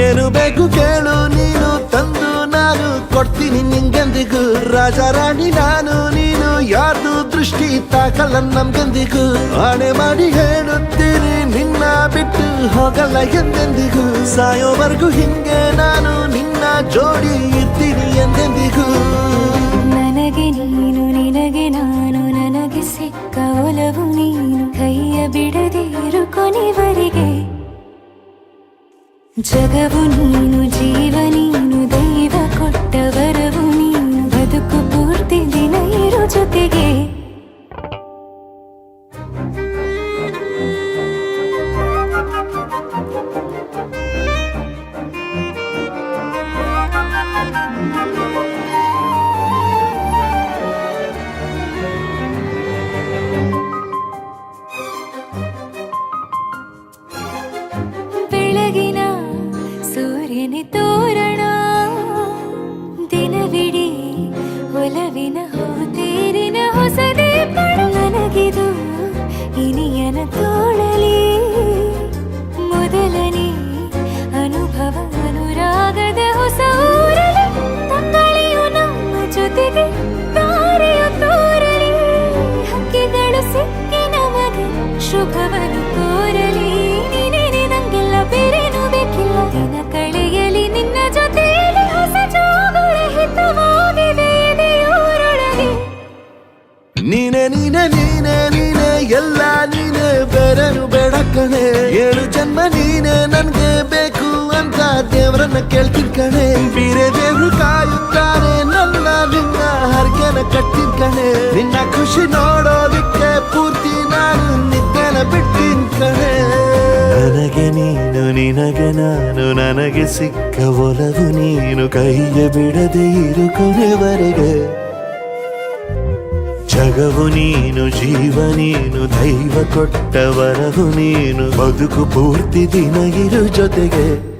ಏನು ಬೇಕು ಕೇಳು, ನೀನು ತಂದು ನಾನು ಕೊಡ್ತೀನಿ ನಿಂಗೆಂದಿಗೂ. ರಾಜ ರಾಣಿ ನಾನು, ನೀನು ಯಾರ್ದು ದೃಷ್ಟಿ ತಾಕಲ್ಲ ನಮ್ಗೆಂದಿಗೂ. ಆಣೆ ಮಾಡಿ ಹೇಳುತ್ತೀನಿ ನಿನ್ನ ಬಿಟ್ಟು ಹೋಗಲ್ಲ ಎಂದೆಂದಿಗೂ. ಸಾಯೋವರೆಗೂ ಹಿಂಗೆ ನಾನು ನಿನ್ನ ಜೋಡಿ ಇರ್ತೀನಿ ಎಂದೆಂದಿಗೂ. ಜಗವು ನೀನು ಜೀವ കരിനി തോര ನೀನೆ ನೀನೆ ನೀನೆ, ಎಲ್ಲ ನೀನೆ ಬೇರೆನು ಬೇಡ ಕಣೆ. ಏಳು ಜನ್ಮ ನೀನೆ, ನನ್ಗೆ ಬೇಕು ಅಂತ ದೇವರನ್ನ ಕೇಳ್ತೀನಿ ಕಣೆ. ಬೇರೆ ದೇವ್ರು ಕಾಯುತ್ತಾರೆ, ನನ್ನ ನಿನ್ನ ಹರ್ಗೆನ ಕಟ್ಟಿನ ಕಣೆ. ನಿನ್ನ ಖುಷಿ ನೋಡೋದಿಕ್ಕೆ ಪೂರ್ತಿ ನಾನು ನಿದ್ದೆನ ಬಿಟ್ಟಿನ ಕಣೆ. ನನಗೆ ನೀನು, ನಿನಗೆ ನಾನು, ನನಗೆ ಸಿಕ್ಕ ಒಲವು ನೀನು ಕೈಯ ಬಿಡದೆ ಇರು ಕೊನೆವರೆಗೆ ಜಗವು ನೀನು ಜೀವ ನೀನು ದೈವ ಕೊಟ್ಟ ವರವು ನೀನು. ಬದುಕು ಪೂರ್ತಿ ದಿನ ಇರು ಜೊತೆಗೆ.